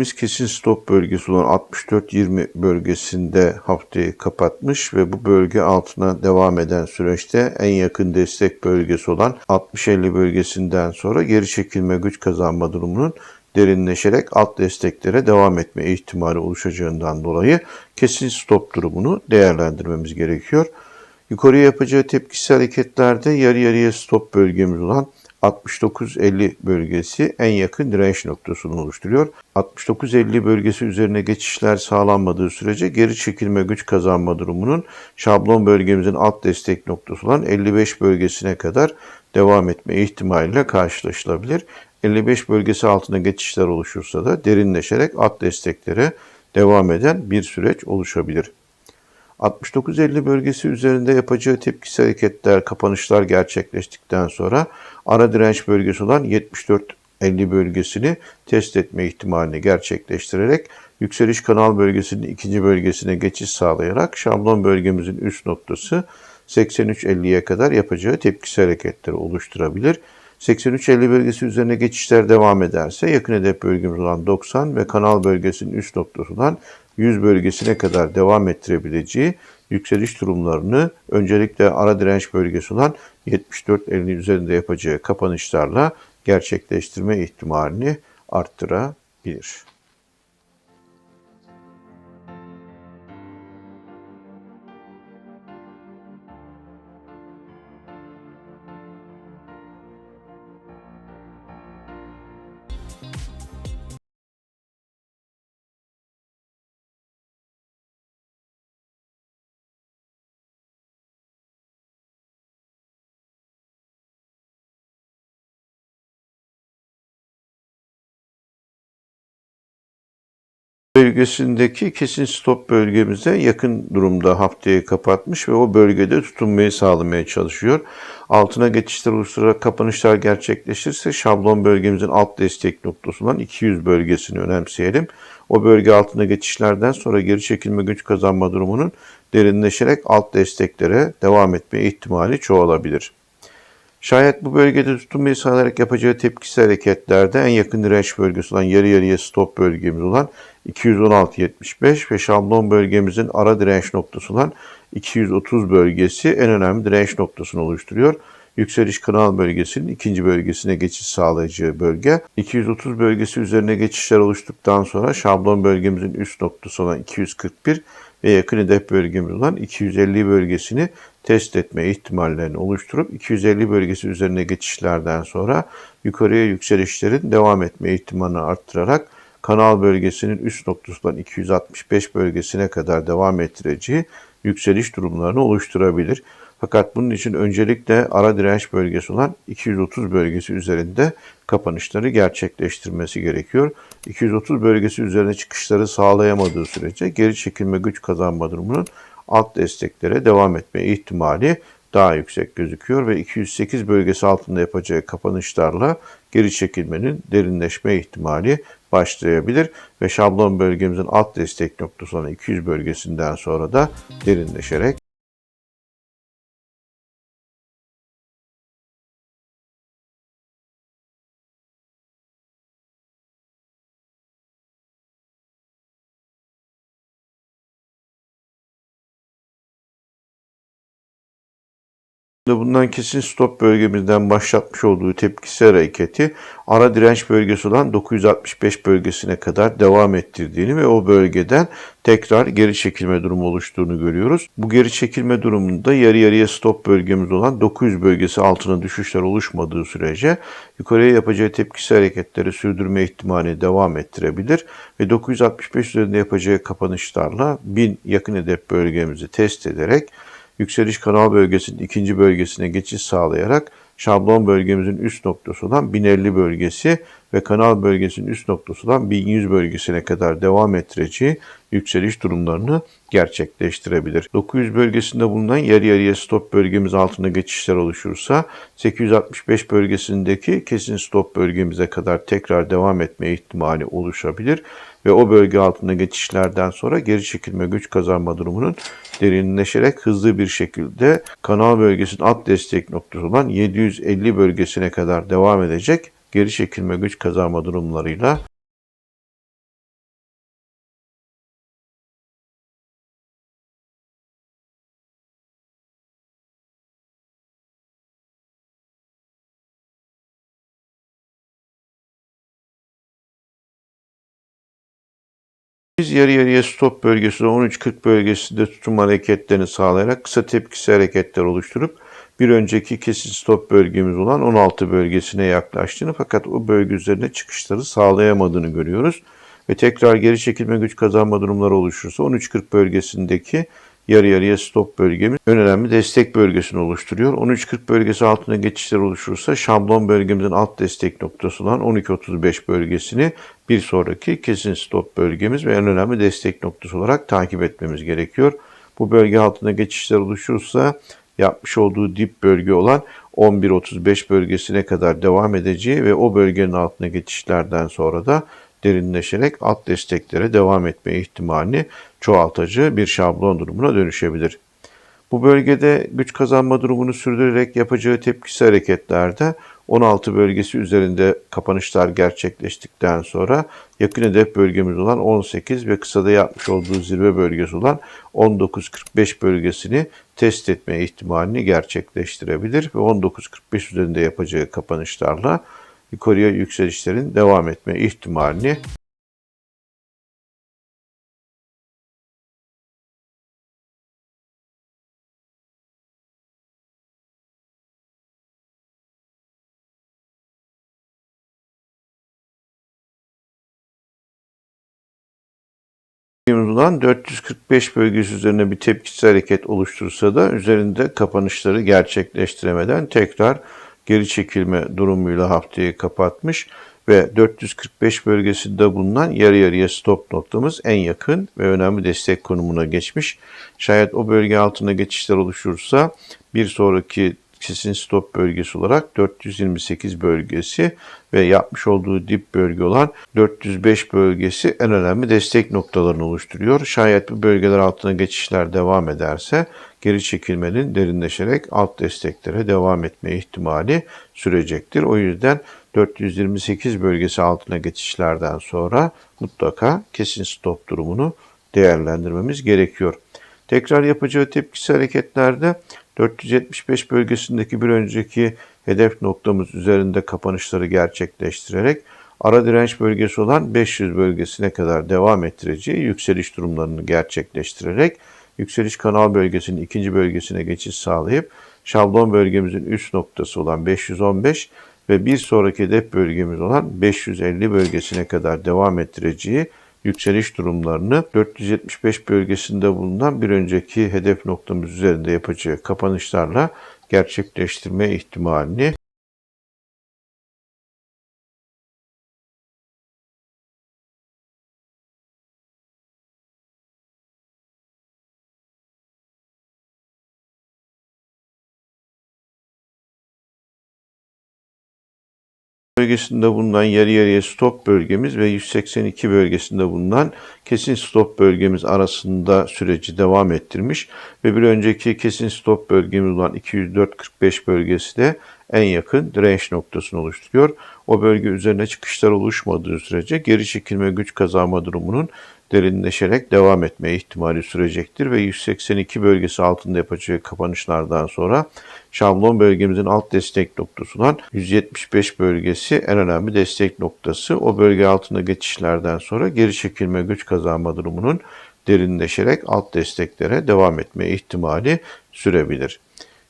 Biz kesin stop bölgesi olan 64-20 bölgesinde haftayı kapatmış ve bu bölge altına devam eden süreçte en yakın destek bölgesi olan 60-50 bölgesinden sonra geri çekilme güç kazanma durumunun derinleşerek alt desteklere devam etme ihtimali oluşacağından dolayı kesin stop durumunu değerlendirmemiz gerekiyor. Yukarıya yapacağı tepkisel hareketlerde yarı yarıya stop bölgemiz olan 69-50 bölgesi en yakın direnç noktasını oluşturuyor. 69-50 bölgesi üzerine geçişler sağlanmadığı sürece geri çekilme güç kazanma durumunun şablon bölgemizin alt destek noktası olan 55 bölgesine kadar devam etme ihtimaliyle karşılaşılabilir. 55 bölgesi altında geçişler oluşursa da derinleşerek alt desteklere devam eden bir süreç oluşabilir. 69-50 bölgesi üzerinde yapacağı tepkisi hareketler, kapanışlar gerçekleştikten sonra ara direnç bölgesi olan 74-50 bölgesini test etme ihtimalini gerçekleştirerek yükseliş kanal bölgesinin ikinci bölgesine geçiş sağlayarak şablon bölgemizin üst noktası 83-50'ye kadar yapacağı tepkisi hareketleri oluşturabilir. 83-50 bölgesi üzerine geçişler devam ederse yakın hedef bölgemiz olan 90 ve kanal bölgesinin üst noktası olan 100 bölgesine kadar devam ettirebileceği yükseliş durumlarını öncelikle ara direnç bölgesi olan 74-50 üzerinde yapacağı kapanışlarla gerçekleştirme ihtimalini arttırabilir. Bölgesindeki kesin stop bölgemize yakın durumda haftayı kapatmış ve o bölgede tutunmayı sağlamaya çalışıyor. Altına geçişler oluşturarak kapanışlar gerçekleşirse şablon bölgemizin alt destek noktasından 200 bölgesini önemseyelim. O bölge altına geçişlerden sonra geri çekilme güç kazanma durumunun derinleşerek alt desteklere devam etme ihtimali çoğalabilir. Şayet bu bölgede tutunmayı sağlayarak yapacağı tepkisi hareketlerde en yakın direnç bölgesi olan yarı yarıya stop bölgemiz olan 216.75 ve şablon bölgemizin ara direnç noktası olan 230 bölgesi en önemli direnç noktasını oluşturuyor. Yükseliş kanal bölgesinin ikinci bölgesine geçiş sağlayacağı bölge. 230 bölgesi üzerine geçişler oluştuktan sonra şablon bölgemizin üst noktası olan 241 ve yakın hedef bölgemiz olan 250 bölgesini test etme ihtimallerini oluşturup 250 bölgesi üzerine geçişlerden sonra yukarıya yükselişlerin devam etme ihtimalini arttırarak kanal bölgesinin üst noktasından 265 bölgesine kadar devam ettireceği yükseliş durumlarını oluşturabilir. Fakat bunun için öncelikle ara direnç bölgesi olan 230 bölgesi üzerinde kapanışları gerçekleştirmesi gerekiyor. 230 bölgesi üzerine çıkışları sağlayamadığı sürece geri çekilme güç kazanma durumunun alt desteklere devam etme ihtimali daha yüksek gözüküyor ve 208 bölgesi altında yapacağı kapanışlarla geri çekilmenin derinleşme ihtimali başlayabilir ve şablon bölgemizin alt destek noktası olan 200 bölgesinden sonra da derinleşerek bundan kesin stop bölgemizden başlatmış olduğu tepkisel hareketi ara direnç bölgesi olan 965 bölgesine kadar devam ettirdiğini ve o bölgeden tekrar geri çekilme durumu oluştuğunu görüyoruz. Bu geri çekilme durumunda yarı yarıya stop bölgemiz olan 900 bölgesi altına düşüşler oluşmadığı sürece yukarıya yapacağı tepkisel hareketleri sürdürme ihtimali devam ettirebilir ve 965 üzerinde yapacağı kapanışlarla 1000 yakın hedef bölgemizi test ederek yükseliş kanal bölgesinin ikinci bölgesine geçiş sağlayarak şablon bölgemizin üst noktası olan 1050 bölgesi ve kanal bölgesinin üst noktası olan 1100 bölgesine kadar devam ettireceği yükseliş durumlarını gerçekleştirebilir. 900 bölgesinde bulunan yarı yarıya stop bölgemiz altında geçişler oluşursa 865 bölgesindeki kesin stop bölgemize kadar tekrar devam etme ihtimali oluşabilir ve o bölge altında geçişlerden sonra geri çekilme güç kazanma durumunun derinleşerek hızlı bir şekilde kanal bölgesinin alt destek noktası olan 750 bölgesine kadar devam edecek geri çekilme güç kazanma durumlarıyla Biz yarı yarıya stop bölgesi olan 13.40 bölgesinde tutum hareketlerini sağlayarak kısa tepkisi hareketler oluşturup bir önceki kesin stop bölgemiz olan 16 bölgesine yaklaştığını fakat o bölge üzerine çıkışları sağlayamadığını görüyoruz. Ve tekrar geri çekilme güç kazanma durumları oluşursa 13.40 bölgesindeki yarı yarıya stop bölgemiz en önemli destek bölgesini oluşturuyor. 13.40 bölgesi altına geçişler oluşursa şablon bölgemizin alt destek noktası olan 12.35 bölgesini bir sonraki kesin stop bölgemiz ve en önemli destek noktası olarak takip etmemiz gerekiyor. Bu bölge altına geçişler oluşursa yapmış olduğu dip bölge olan 11.35 bölgesine kadar devam edeceği ve o bölgenin altına geçişlerden sonra da derinleşerek alt desteklere devam etme ihtimalini çoğaltıcı bir şablon durumuna dönüşebilir. Bu bölgede güç kazanma durumunu sürdürerek yapacağı tepkisi hareketlerde 16 bölgesi üzerinde kapanışlar gerçekleştikten sonra yakın hedef bölgemiz olan 18 ve kısada yapmış olduğu zirve bölgesi olan 19.45 bölgesini test etme ihtimalini gerçekleştirebilir ve 19.45 üzerinde yapacağı kapanışlarla yukarıya yükselişlerin devam etme ihtimalini olan 445 bölgesi üzerine bir tepkisi hareket oluştursa da üzerinde kapanışları gerçekleştiremeden tekrar geri çekilme durumuyla haftayı kapatmış ve 445 bölgesinde bulunan yarı yarıya stop noktamız en yakın ve önemli destek konumuna geçmiş. Şayet o bölge altına geçişler oluşursa bir sonraki kesin stop bölgesi olarak 428 bölgesi ve yapmış olduğu dip bölge olan 405 bölgesi en önemli destek noktalarını oluşturuyor. Şayet bu bölgeler altına geçişler devam ederse geri çekilmenin derinleşerek alt desteklere devam etme ihtimali sürecektir. O yüzden 428 bölgesi altına geçişlerden sonra mutlaka kesin stop durumunu değerlendirmemiz gerekiyor. Tekrar yapacağı tepkisi hareketlerde 475 bölgesindeki bir önceki hedef noktamız üzerinde kapanışları gerçekleştirerek ara direnç bölgesi olan 500 bölgesine kadar devam ettireceği yükseliş durumlarını gerçekleştirerek yükseliş kanal bölgesinin ikinci bölgesine geçiş sağlayıp şablon bölgemizin üst noktası olan 515 ve bir sonraki hedef bölgemiz olan 550 bölgesine kadar devam ettireceği yükseliş durumlarını 475 bölgesinde bulunan bir önceki hedef noktamız üzerinde yapacağı kapanışlarla gerçekleştirme ihtimalini bölgesinde bulunan yarı yarıya stop bölgemiz ve 182 bölgesinde bulunan kesin stop bölgemiz arasında süreci devam ettirmiş ve bir önceki kesin stop bölgemiz olan 204.45 bölgesi de en yakın direnç noktasını oluşturuyor. O bölge üzerine çıkışlar oluşmadığı sürece geri çekilme güç kazanma durumunun derinleşerek devam etme ihtimali sürecektir ve 182 bölgesi altında yapacağı kapanışlardan sonra şablon bölgemizin alt destek noktası olan 175 bölgesi en önemli destek noktası. O bölge altında geçişlerden sonra geri çekilme güç kazanma durumunun derinleşerek alt desteklere devam etme ihtimali sürebilir.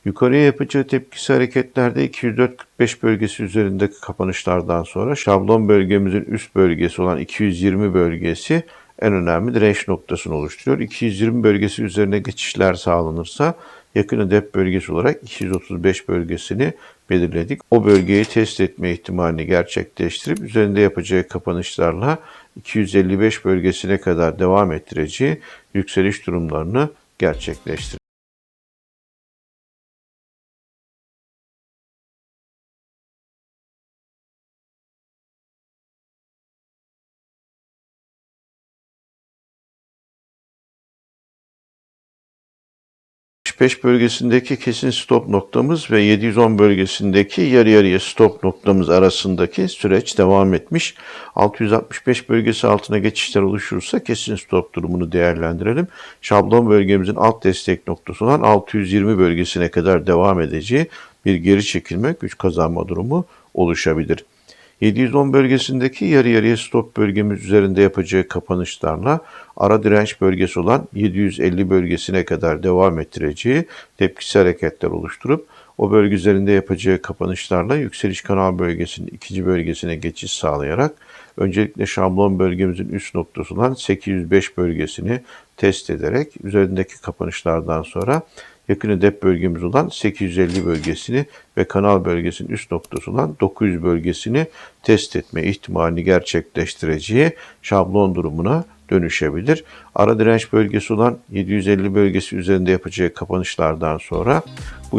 Yukarıya yapacağı tepkisi hareketlerde 204.45 bölgesi üzerindeki kapanışlardan sonra şablon bölgemizin üst bölgesi olan 220 bölgesi en önemli direnç noktasını oluşturuyor. 220 bölgesi üzerine geçişler sağlanırsa yakın hedef bölgesi olarak 235 bölgesini belirledik. O bölgeyi test etme ihtimalini gerçekleştirip üzerinde yapacağı kapanışlarla 255 bölgesine kadar devam ettireceği yükseliş durumlarını gerçekleştirir. 5 bölgesindeki kesin stop noktamız ve 710 bölgesindeki yarı yarıya stop noktamız arasındaki süreç devam etmiş. 665 bölgesi altına geçişler oluşursa kesin stop durumunu değerlendirelim. Şablon bölgemizin alt destek noktası olan 620 bölgesine kadar devam edeceği bir geri çekilme güç kazanma durumu oluşabilir. 710 bölgesindeki yarı yarıya stop bölgemiz üzerinde yapacağı kapanışlarla ara direnç bölgesi olan 750 bölgesine kadar devam ettireceği tepkisi hareketler oluşturup o bölge üzerinde yapacağı kapanışlarla yükseliş kanal bölgesinin ikinci bölgesine geçiş sağlayarak öncelikle şablon bölgemizin üst noktası olan 805 bölgesini test ederek üzerindeki kapanışlardan sonra yakın hedef bölgemiz olan 850 bölgesini ve kanal bölgesinin üst noktası olan 900 bölgesini test etme ihtimalini gerçekleştireceği şablon durumuna dönüşebilir. Ara direnç bölgesi olan 750 bölgesi üzerinde yapacağı kapanışlardan sonra bu